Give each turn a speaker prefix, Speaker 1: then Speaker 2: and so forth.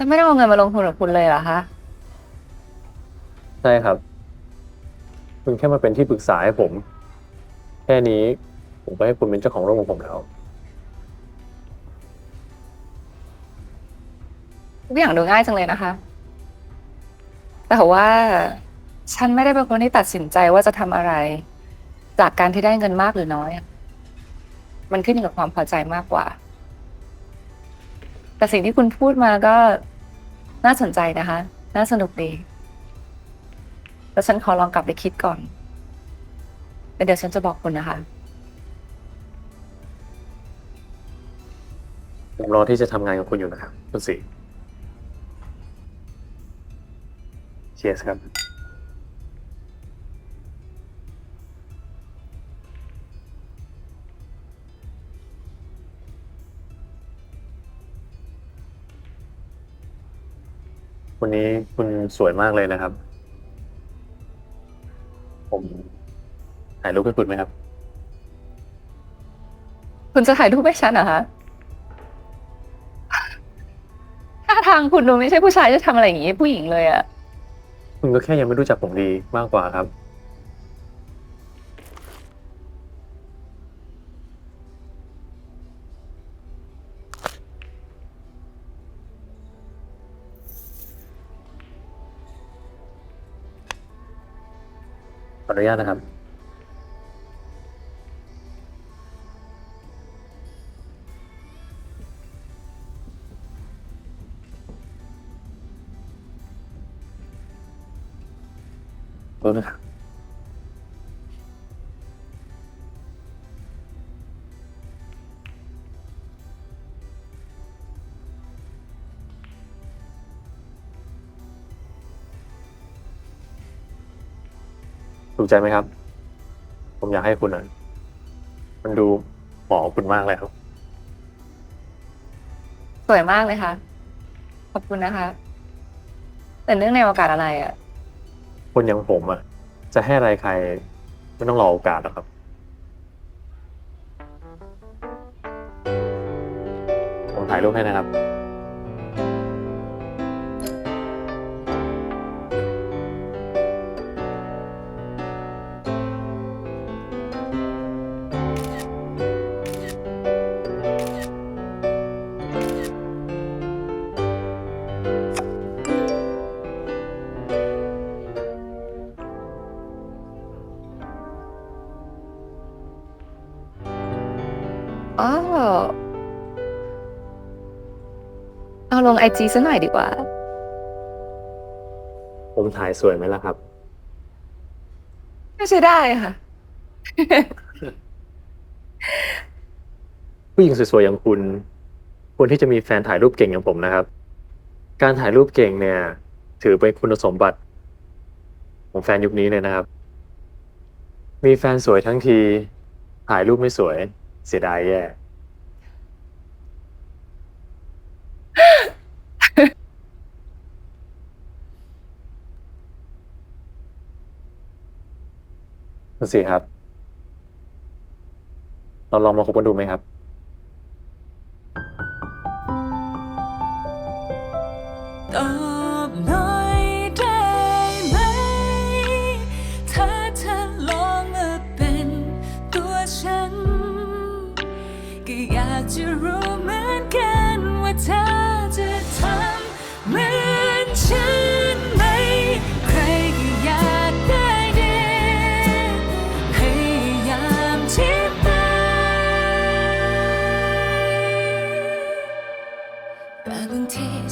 Speaker 1: แล้วไม่ได้เอาเงินมาลงทุนกับคุณเลยเหรอคะ
Speaker 2: ใช่ครับ คุณแค่มาเป็นที่ปรึกษาให้ผม แค่นี้ผมก็ให้คุณเป็นเจ้าของโลกของผมแล้ว
Speaker 1: ทุกอย่างดูง่ายจังเลยนะคะ แต่ว่าฉันไม่ได้เป็นคนที่ตัดสินใจว่าจะทำอะไร จากการที่ได้เงินมากหรือน้อยอะมันขึ้นอยู่กับความพอใจมากกว่า แต่สิ่งที่คุณพูดมาก็ น่าสนใจนะคะ น่าสนุกดีแล้วฉันขอลองกลับไปคิดก่อนแล้วเดี๋ยวฉันจะบอกคุณนะคะ
Speaker 2: ผมรอที่จะทำงานกับคุณอยู่นะครับ คุณสีเชียร์ครับ วันนี้คุณสวยมากเลยนะครับ ผมถ่ายรูปให้คุณไหมครับ
Speaker 1: คุณจะถ่ายรูปให้ฉันเหรอคะท่าทางคุณดูไม่ใช่ผู้ชายจะทำอะไรอย่างนี้ให้ผู้หญิงเลยอะ
Speaker 2: คุณก็แค่ยังไม่รู้จักผมดีมากกว่าครับ ออนุญาตนะครับรู้นะครับ ถูกใจไหมครับ ผมอยากให้คุณอะมันดูเหมาะกับคุณมากเลยครับ
Speaker 1: สวยมากเลยค่ะ ขอบคุณนะคะ แต่เนื่องในโอกาสอะไรอะ
Speaker 2: คนอย่างผมอะ จะให้อะไรใครไม่ต้องรอโอกาสหรอกครับ ผมถ่ายรูปให้นะครับ
Speaker 1: อ๋อเอาลงไอจีซะหน่อยดีกว่า
Speaker 2: ผมถ่ายสวยไหมล่ะครับ
Speaker 1: ไม่ใช่ได้ค่ะ
Speaker 2: ผู้หญิงสวยๆอย่างคุณควรที่จะมีแฟนถ่ายรูปเก่งอย่างผมนะครับ การถ่ายรูปเก่งเนี่ย ถือเป็นคุณสมบัติ ของแฟนยุคนี้เลยนะครับ มีแฟนสวยทั้งที ถ่ายรูปไม่สวย เสียดายแย่ คุณสีครับ เราลองมาคบกันดูไหมครับ
Speaker 3: ต